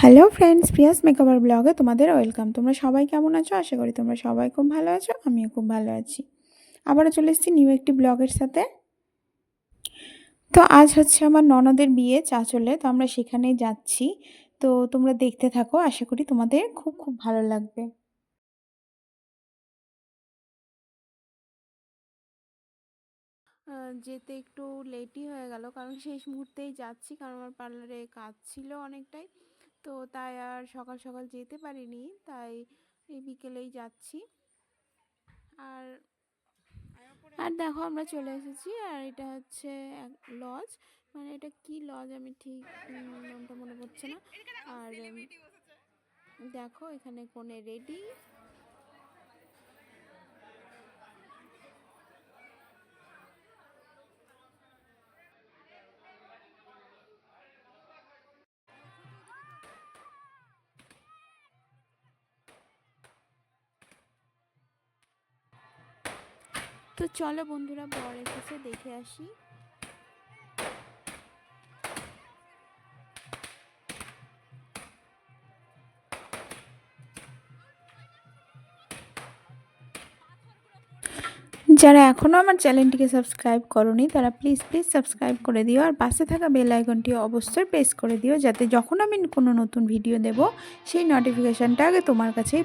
Hello friends, Prius makeover ব্লগে তোমাদের welcome. তোমরা সবাই কেমন আছো? আশা করি তোমরা সবাই খুব ভালো আছো, আমিও খুব ভালো আছি। আবারও চলে এসেছি নিউ একটি ব্লগের সাথে। তো আজ হচ্ছে আমার ননদের বিয়ে চাচলে তো আমরা সেখানেই যাচ্ছি। তো তোমরা দেখতে থাকো, আশা করি তোমাদের খুব খুব ভালো লাগবে। যেতে একটু লেটই হয়ে গেল, কারণ শেষ মুহূর্তেই যাচ্ছি, কারণ আমার পার্লারে কাজ ছিল অনেকটাই। তো তাই আর সকাল সকাল যেতে পারিনি, তাই এই বিকেলেই যাচ্ছি। আর আর দেখো আমরা চলে এসেছি, আর এটা হচ্ছে এক লজ মানে এটা কি লজ আমি ঠিক নামটা মনে পড়ছে না। আর দেখো এখানে কোনে রেডি তো চলো বন্ধুরা বর এসেছে, দেখে আসি। যারা এখনও আমার চ্যানেলটিকে সাবস্ক্রাইব করনি, তারা প্লিজ প্লিজ সাবস্ক্রাইব করে দিও আর পাশে থাকা বেল আইকনটি অবশ্যই প্রেস করে দিও, যাতে যখন আমি কোনো নতুন ভিডিও দেব, সেই নোটিফিকেশানটা আগে তোমার কাছেই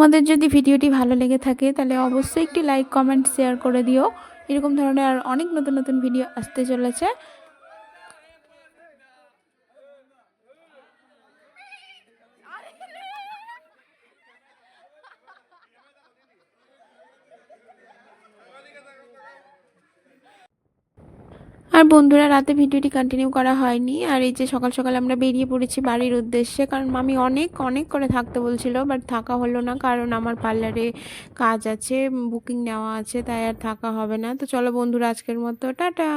তোমাদের যদি ভিডিওটি ভালো লেগে থাকে, তাহলে অবশ্যই একটি লাইক কমেন্ট শেয়ার করে দিও। এরকম ধরনের আর অনেক নতুন নতুন ভিডিও আসতে চলেছে। আর বন্ধুরা, রাতে ভিডিওটি কন্টিনিউ করা হয়নি। আর এই যে সকাল সকাল আমরা বেরিয়ে পড়েছি বাড়ির উদ্দেশ্যে, কারণ মামি অনেক অনেক করে থাকতে বলছিল বাট থাকা হলো না, কারণ আমার পার্লারে কাজ আছে বুকিং নেওয়া আছে, তাই আর থাকা হবে না। তো চলো বন্ধুরা, আজকের মতো, টাটা!